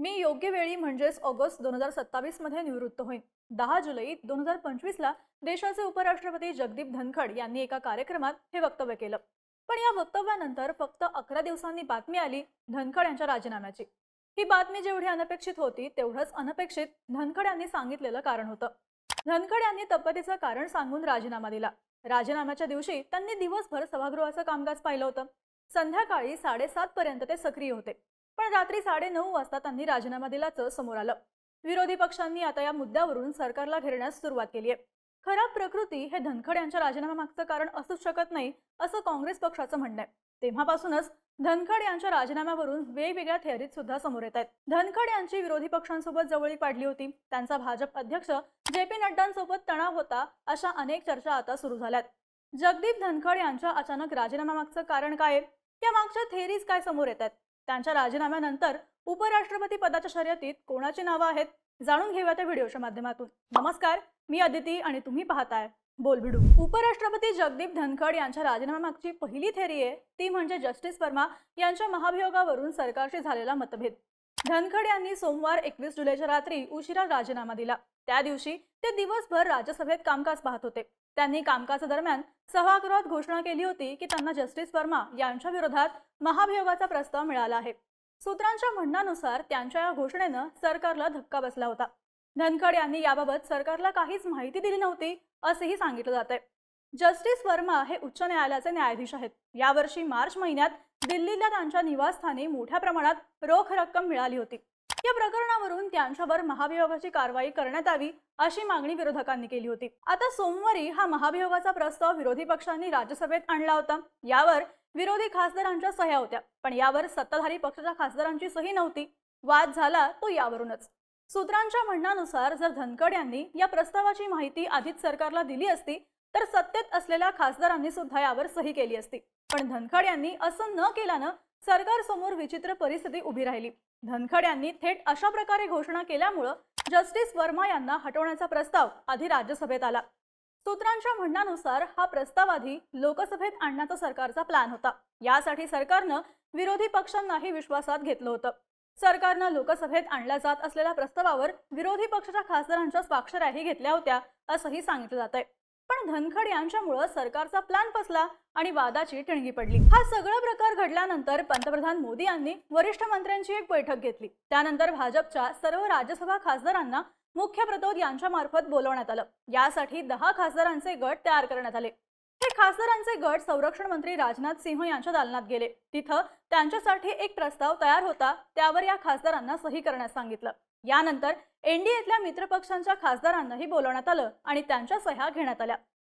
मी योग्य वेळी म्हणजेच ऑगस्ट दोन हजार सत्तावीसमध्ये निवृत्त होईन. दहा जुलै दोन हजार पंचवीसला देशाचे उपराष्ट्रपती जगदीप धनखड यांनी एका कार्यक्रमात हे वक्तव्य केलं. पण या वक्तव्यानंतर फक्त अकरा दिवसांनी बातमी आली धनखड यांच्या राजीनाम्याची. ही बातमी जेवढी अनपेक्षित होती तेवढंच अनपेक्षित धनखड यांनी सांगितलेलं कारण होतं. धनखड यांनी तब्येतीचं कारण सांगून राजीनामा दिला. राजीनाम्याच्या दिवशी त्यांनी दिवसभर सभागृहाचं कामकाज पाहिलं होतं. संध्याकाळी साडेसात पर्यंत ते सक्रिय होते. पण रात्री साडे नऊ वाजता त्यांनी राजीनामा दिल्याचं समोर आलं. विरोधी पक्षांनी आता या मुद्द्यावरून सरकारला घेरण्यास सुरुवात केली आहे. खराब प्रकृती हे धनखड यांच्या राजीनाम्यामागचं कारण असूच शकत नाही असं काँग्रेस पक्षाचं म्हणणं आहे. तेव्हापासूनच धनखड यांच्या राजीनाम्यावरून वेगवेगळ्या थेअरीत सुद्धा समोर येत आहेत. धनखड यांची विरोधी पक्षांसोबत जवळीक वाढली होती. त्यांचा भाजप अध्यक्ष जे पी नड्डांसोबत तणाव होता अशा अनेक चर्चा आता सुरू झाल्यात. जगदीप धनखड यांच्या अचानक राजीनाम्यामागचं कारण काय आहे? मागच्या थेरीज काय समोर येत आहेत? त्यांच्या राजीनाम्यानंतर उपराष्ट्रपती पदाच्या शर्यतीत कोणाची नावं आहेत जाणून घेऊया त्या व्हिडिओच्या माध्यमातून. नमस्कार मी अदिती आणि तुम्ही पाहताय बोलबिडू. उपराष्ट्रपती जगदीप धनखड यांच्या राजीनाम्यामागची पहिली थेरी आहे ती म्हणजे जस्टिस वर्मा यांच्या महाभियोगावरून सरकारशी झालेला मतभेद. धनखड यांनी सोमवार एकवीस जुलैच्या रात्री उशिरा राजीनामा दिला. त्या दिवशी ते दिवसभर राज्यसभेत कामकाज पाहत होते. त्यांनी कामकाजादरम्यान सभागृहात घोषणा केली होती की त्यांना जस्टिस वर्मा यांच्या विरोधात महाभियोगाचा प्रस्ताव मिळाला आहे. सूत्रांच्या म्हणण्यानुसार त्यांच्या या घोषणेनं सरकारला धक्का बसला होता. धनखड यांनी याबाबत सरकारला काहीच माहिती दिली नव्हती असेही सांगितलं जात आहे जस्टिस वर्मा हे उच्च न्यायालयाचे न्यायाधीश आहेत. यावर्षी मार्च महिन्यात दिल्लीला त्यांच्या निवासस्थानी मोठ्या प्रमाणात रोख रक्कम मिळाली होती. या प्रकरणावरून त्यांच्यावर महाभियोगाची कारवाई करण्यात यावी अशी मागणी विरोधकांनी केली होती. आता सोमवारी हा महाभियोगाचा प्रस्ताव विरोधी पक्षांनी राज्यसभेत आणला होता. यावर विरोधी खासदारांच्या सह्या होत्या पण यावर सत्ताधारी पक्षाच्या खासदारांची सही नव्हती. वाद झाला तो यावरूनच. सूत्रांच्या म्हणण्यानुसार जर धनखड यांनी या प्रस्तावाची माहिती आधीच सरकारला दिली असती तर सत्तेत असलेल्या खासदारांनी सुद्धा यावर सही केली असती. पण धनखड यांनी असं न केल्यानं सरकारसमोर विचित्र परिस्थिती उभी राहिली. धनखड यांनी थेट अशा प्रकारे घोषणा केल्यामुळं जस्टिस वर्मा यांना हटवण्याचा प्रस्ताव आधी राज्यसभेत आला. सूत्रांच्या म्हणण्यानुसार हा प्रस्ताव आधी लोकसभेत आणण्याचा सरकारचा प्लॅन होता. यासाठी सरकारनं विरोधी पक्षांनाही विश्वासात घेतलं होतं. सरकारनं लोकसभेत आणल्या जात असलेल्या प्रस्तावावर विरोधी पक्षाच्या खासदारांच्या स्वाक्षऱ्याही घेतल्या होत्या असंही सांगितलं जात आहे पण धनखड यांच्यामुळं सरकारचा प्लॅन फसला आणि वादाची ठिणगी पडली. हा सगळा प्रकार घडल्यानंतर पंतप्रधान मोदी यांनी वरिष्ठ मंत्र्यांची एक बैठक घेतली. त्यानंतर भाजपच्या सर्व राज्यसभा खासदारांना मुख्य प्रतोद यांच्या मार्फत बोलवण्यात आलं. यासाठी दहा खासदारांचे गट तयार करण्यात आले. हे खासदारांचे गट संरक्षण मंत्री राजनाथ सिंह यांच्या दालनात गेले. तिथं त्यांच्यासाठी एक प्रस्ताव तयार होता. त्यावर या खासदारांना सही करण्यास सांगितलं. यानंतर एनडीएतल्या मित्रपक्षांच्या खासदारांनाही बोलवण्यात आलं आणि त्यांच्या सह्या घेण्यात आल्या.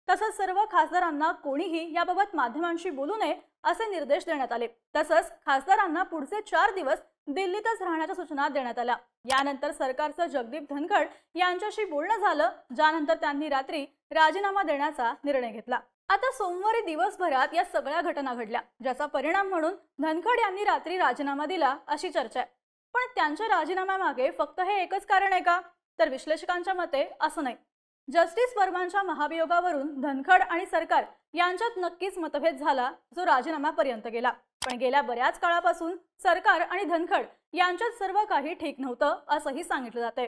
तसंच सर्व खासदारांना कोणीही याबाबत माध्यमांशी बोलू नये असे निर्देश देण्यात आले. तसंच खासदारांना पुढचे चार दिवस दिल्लीतच राहण्याच्या सूचना देण्यात आल्या. यानंतर सरकारचं जगदीप धनखड यांच्याशी बोलणं झालं ज्यानंतर त्यांनी रात्री राजीनामा देण्याचा निर्णय घेतला. आता सोमवारी दिवसभरात या सगळ्या घटना घडल्या ज्याचा परिणाम म्हणून धनखड यांनी रात्री राजीनामा दिला अशी चर्चा आहे. पण त्यांच्या राजीनाम्यामागे फक्त हे एकच कारण आहे का? तर विश्लेषकांच्या मते असं नाही. जस्टिस वर्मांच्या महाभियोगावरून धनखड आणि सरकार यांच्यात नक्कीच मतभेद झाला जो राजीनाम्यापर्यंत गेला. पण गेल्या बऱ्याच काळापासून सरकार आणि धनखड यांच्यात सर्व काही ठीक नव्हतं असंही सांगितलं जातंय.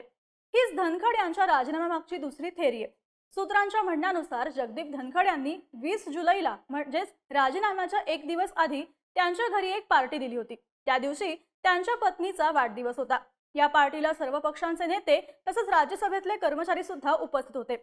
हीच धनखड यांच्या राजीनाम्यामागची दुसरी थेरी आहे. सूत्रांच्या म्हणण्यानुसार जगदीप धनखड यांनी वीस जुलैला म्हणजेच राजीनाम्याच्या एक दिवस आधी त्यांच्या घरी एक पार्टी दिली होती. त्या दिवशी त्यांच्या पत्नीचा वाढदिवस होता. या पार्टीला सर्व पक्षांचे नेते तसंच राज्यसभेतले कर्मचारी सुद्धा उपस्थित होते.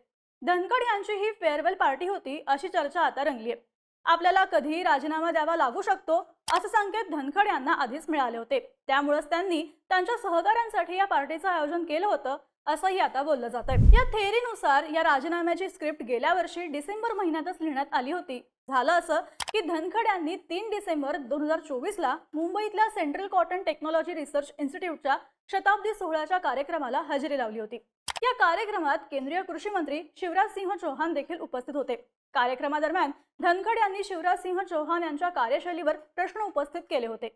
धनखड यांची ही फेअरवेल पार्टी होती अशी चर्चा आता रंगली आहे आपल्याला कधीही राजीनामा द्यावा लागू शकतो असे संकेत धनखड यांना आधीच मिळाले होते. त्यामुळेच त्यांनी त्यांच्या सहकाऱ्यांसाठी या पार्टीचं आयोजन केलं होतं असंही आता बोललं जात आहे या थेअरीनुसार या राजीनाम्याची स्क्रिप्ट गेल्या वर्षी डिसेंबर महिन्यातच लिहिण्यात आली होती. झालं असं की धनखड यांनी तीन डिसेंबर दोन हजार चोवीसला मुंबईतल्या सेंट्रल कॉटन टेक्नॉलॉजी रिसर्च इन्स्टिट्यूटच्या शताब्दी सोहळ्याच्या कार्यक्रमाला हजेरी लावली होती. या कार्यक्रमात केंद्रीय कृषी मंत्री शिवराज सिंह चौहान देखील उपस्थित होते. कार्यक्रमादरम्यान धनखड यांनी शिवराज सिंह चौहान यांच्या कार्यशैलीवर प्रश्न उपस्थित केले होते.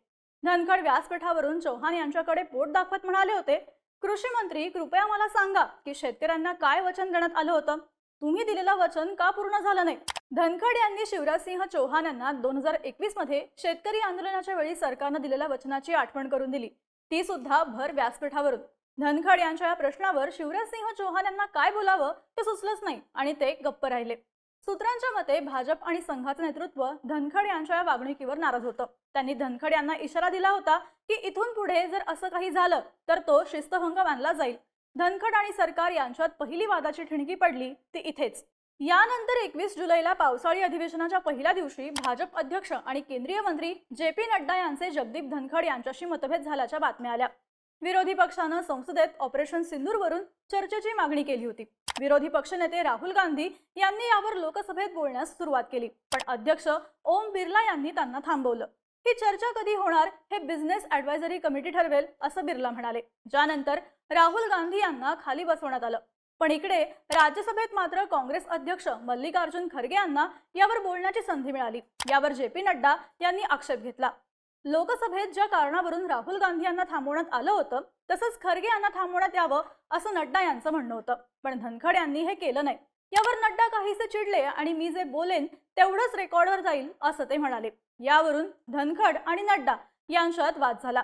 धनखड व्यासपीठावरून चौहान यांच्याकडे पोट दाखवत म्हणाले होते कृषी मंत्री कृपया मला सांगा की शेतकऱ्यांना काय वचन देण्यात आलं होतं? तुम्ही दिलेलं वचन का पूर्ण झालं नाही? धनखड यांनी शिवराजसिंह चौहान यांना दोन हजार एकवीसमध्ये शेतकरी आंदोलनाच्या वेळी सरकारनं दिलेल्या वचनाची आठवण करून दिली. ती सुद्धा भर व्यासपीठावरून. धनखड यांच्या या प्रश्नावर शिवराजसिंह चौहान यांना काय बोलावं ते सुचलंच नाही आणि ते गप्प राहिले. सूत्रांच्या मते भाजप आणि संघाचं नेतृत्व धनखड यांच्या या वागणुकीवर नाराज होतं. त्यांनी धनखड यांना इशारा दिला होता की इथून पुढे जर असं काही झालं तर तो शिस्तभंग मानला जाईल. धनखड आणि सरकार यांच्यात पहिली वादाची ठिणगी पडली ती इथेच. यानंतर एकवीस जुलैला पावसाळी अधिवेशनाच्या पहिल्या दिवशी भाजप अध्यक्ष आणि केंद्रीय मंत्री जे पी नड्डा यांचे जगदीप धनखड यांच्याशी मतभेद झाल्याच्या बातम्या आल्या. विरोधी पक्षानं संसदेत ऑपरेशन सिंदूरवरून चर्चेची मागणी केली होती. विरोधी पक्षनेते राहुल गांधी यांनी यावर लोकसभेत बोलण्यास सुरुवात केली. पण अध्यक्ष ओम बिर्ला यांनी त्यांना थांबवलं. ही चर्चा कधी होणार हे बिझनेस ऍडवायझरी कमिटी ठरवेल असं बिर्ला म्हणाले. ज्यानंतर राहुल गांधी यांना खाली बसवण्यात आलं. पण इकडे राज्यसभेत मात्र काँग्रेस अध्यक्ष मल्लिकार्जुन खरगे यांना यावर बोलण्याची संधी मिळाली. यावर जे पी नड्डा यांनी आक्षेप घेतला. लोकसभेत ज्या कारणावरून राहुल गांधी यांना थांबवण्यात आलं होतं तसंच खरगे यांना थांबवण्यात यावं असं नड्डा यांचं म्हणणं होतं. पण धनखड यांनी हे केलं नाही. यावर नड्डा काहीसे चिडले आणि मी जे बोलेन तेवढंच रेकॉर्डवर जाईल असं ते म्हणाले. यावरून धनखड आणि नड्डा यांच्यात वाद झाला.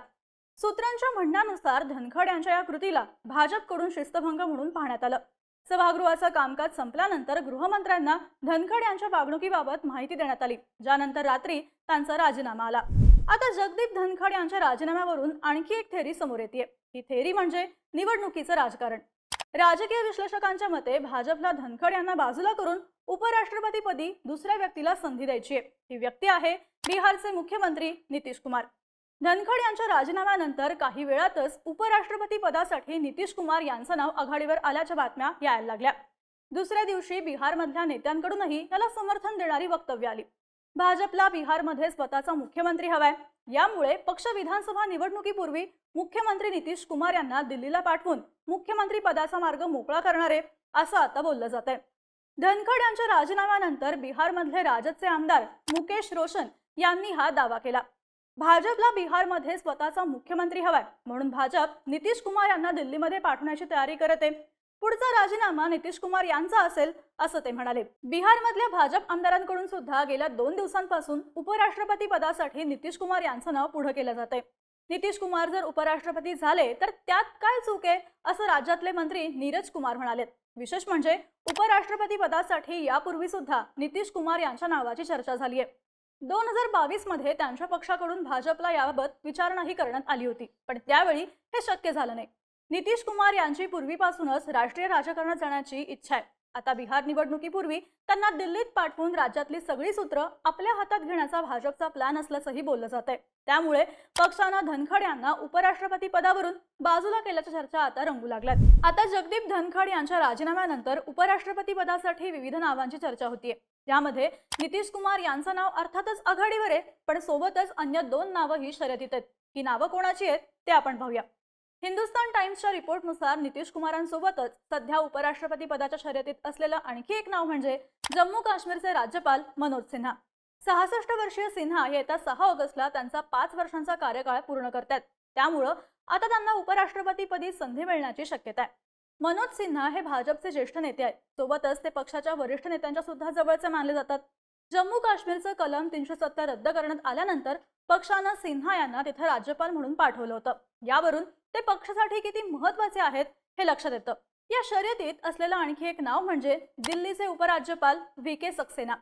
सूत्रांच्या म्हणण्यानुसार धनखड यांच्या या कृतीला भाजपकडून शिस्तभंग म्हणून पाहण्यात आलं. सभागृहाचं कामकाज संपल्यानंतर गृहमंत्र्यांना धनखड यांच्या वागणुकीबाबत माहिती देण्यात आली. ज्यानंतर रात्री त्यांचा राजीनामा आला. आता जगदीप धनखड यांच्या राजीनाम्यावरून आणखी एक थेरी समोर येते ही थेरी म्हणजे निवडणुकीचं राजकारण. राजकीय विश्लेषकांच्या मते भाजपला धनखड यांना बाजूला करून उपराष्ट्रपतीपदी दुसऱ्या व्यक्तीला संधी द्यायची आहे. ही व्यक्ती आहे बिहारचे मुख्यमंत्री नितीश कुमार. धनखड यांच्या राजीनाम्यानंतर काही वेळातच उपराष्ट्रपती पदासाठी नितीश कुमार यांचं नाव आघाडीवर आल्याच्या बातम्या यायला लागल्या. दुसऱ्या दिवशी बिहारमधल्या नेत्यांकडूनही याला समर्थन देणारी वक्तव्य आली. भाजपला बिहारमध्ये स्वतःचा मुख्यमंत्री हवाय. यामुळे पक्ष विधानसभा निवडणुकीपूर्वी मुख्यमंत्री नितीश कुमार यांना दिल्लीला पाठवून मुख्यमंत्री पदाचा मार्ग मोकळा करणार आहे असं आता बोललं जात आहे धनखड यांच्या राजीनाम्यानंतर बिहारमधले राजदचे आमदार मुकेश रोशन यांनी हा दावा केला. भाजपला बिहारमध्ये स्वतःचा मुख्यमंत्री हवाय म्हणून भाजप नितीश कुमार यांना दिल्लीमध्ये पाठवण्याची तयारी करत. आहे पुढचा राजीनामा नितीश कुमार यांचा असेल असं ते म्हणाले. बिहारमधल्या भाजप आमदारांकडून सुद्धा गेल्या दोन दिवसांपासून उपराष्ट्रपती पदासाठी नितीश कुमार यांचं नाव पुढे केलं जाते नितीश कुमार जर उपराष्ट्रपती झाले तर त्यात काय चूक आहे असं राज्यातले मंत्री नीरज कुमार म्हणाले. विशेष म्हणजे उपराष्ट्रपती पदासाठी यापूर्वी सुद्धा नितीश कुमार यांच्या नावाची चर्चा झाली आहे. दोन हजार बावीसमध्ये त्यांच्या पक्षाकडून भाजपला याबाबत विचारणाही करण्यात आली होती पण त्यावेळी हे शक्य झालं नाही. नितीश कुमार यांची पूर्वीपासूनच राष्ट्रीय राजकारणात जाण्याची इच्छा आहे. आता बिहार निवडणुकीपूर्वी त्यांना दिल्लीत पाठवून राज्यातली सगळी सूत्र आपल्या हातात घेण्याचा भाजपचा प्लॅन असल्याचंही बोललं जात आहे त्यामुळे पक्षानं धनखड यांना उपराष्ट्रपती पदावरून बाजूला केल्याच्या चर्चा आता रंगू लागल्यात. आता जगदीप धनखड यांच्या राजीनाम्यानंतर उपराष्ट्रपती पदासाठी विविध नावांची चर्चा होतीये. यामध्ये नितीश कुमार यांचं नाव अर्थातच आघाडीवर आहे पण सोबतच अन्य दोन नावंही शर्यतीत आहेत. ही नावं कोणाची आहेत ते आपण पाहूया. हिंदुस्तान टाइम्सच्या रिपोर्टनुसार नितीश कुमारांसोबतच सध्या उपराष्ट्रपती पदाच्या शर्यतीत असलेलं आणखी एक नाव म्हणजे जम्मू काश्मीरचे राज्यपाल मनोज सिन्हा. सहासष्ट वर्षीय सिन्हा येत्या सहा ऑगस्टला त्यांचा पाच वर्षांचा कार्यकाळ पूर्ण करतात. त्यामुळं आता त्यांना उपराष्ट्रपतीपदी संधी मिळण्याची शक्यता आहे. मनोज सिन्हा हे भाजपचे ज्येष्ठ नेते आहेत. सोबतच ते पक्षाच्या वरिष्ठ नेत्यांच्या सुद्धा जवळचे मानले जातात. जम्मू काश्मीरचं कलम तीनशे सत्तर रद्द करण्यात आल्यानंतर पक्षानं सिन्हा यांना तिथं राज्यपाल म्हणून पाठवलं होतं. यावरून ते पक्षासाठी किती महत्त्वाचे आहेत हे लक्षात येतं. या शर्यतीत असलेलं आणखी एक नाव म्हणजे दिल्लीचे उपराज्यपाल व्ही. के. सक्सेना.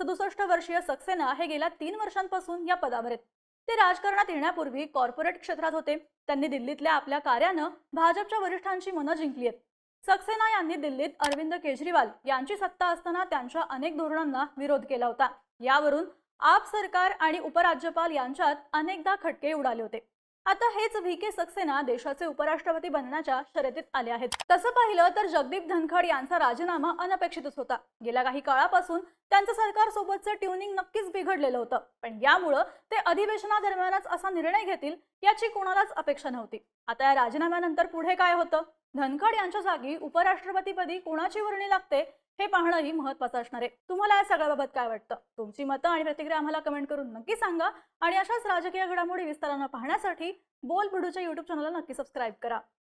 सदुसष्ट वर्षीय सक्सेना हे गेल्या तीन वर्षांपासून या पदावर आहेत. ते राजकारणात येण्यापूर्वी कॉर्पोरेट क्षेत्रात होते. त्यांनी दिल्लीतल्या आपल्या कार्यानं भाजपच्या वरिष्ठांची मनं जिंकली आहेत. सक्सेना यांनी दिल्लीत अरविंद केजरीवाल यांची सत्ता असताना त्यांच्या अनेक धोरणांना विरोध केला होता. यावरून आप सरकार आणि उपराज्यपाल यांच्यात अनेकदा खटके उडाले होते. आता हेच व्ही. के. सक्सेना देशाचे उपराष्ट्रपती बनण्याच्या शर्यतीत आले आहेत. तसं पाहिलं तर जगदीप धनखड यांचा राजीनामा अनपेक्षितच होता. गेल्या काही काळापासून त्यांचं सरकार सोबतचं ट्युनिंग नक्कीच बिघडलेलं होतं. पण यामुळं ते अधिवेशनादरम्यानच असा निर्णय घेतील याची कोणालाच अपेक्षा नव्हती. आता या राजीनाम्यानंतर पुढे काय होतं? धनखड यांच्या जागी उपराष्ट्रपतीपदी कोणाची वर्णी लागते? हे पाहणंही महत्वाचं असणार आहे. तुम्हाला या सगळ्याबाबत काय वाटतं? तुमची मतं आणि प्रतिक्रिया आम्हाला कमेंट करून नक्की सांगा. आणि अशाच राजकीय घडामोडी विस्तारानं पाहण्यासाठी बोल बुडूच्या युट्यूब चॅनलला नक्की सबस्क्राईब करा.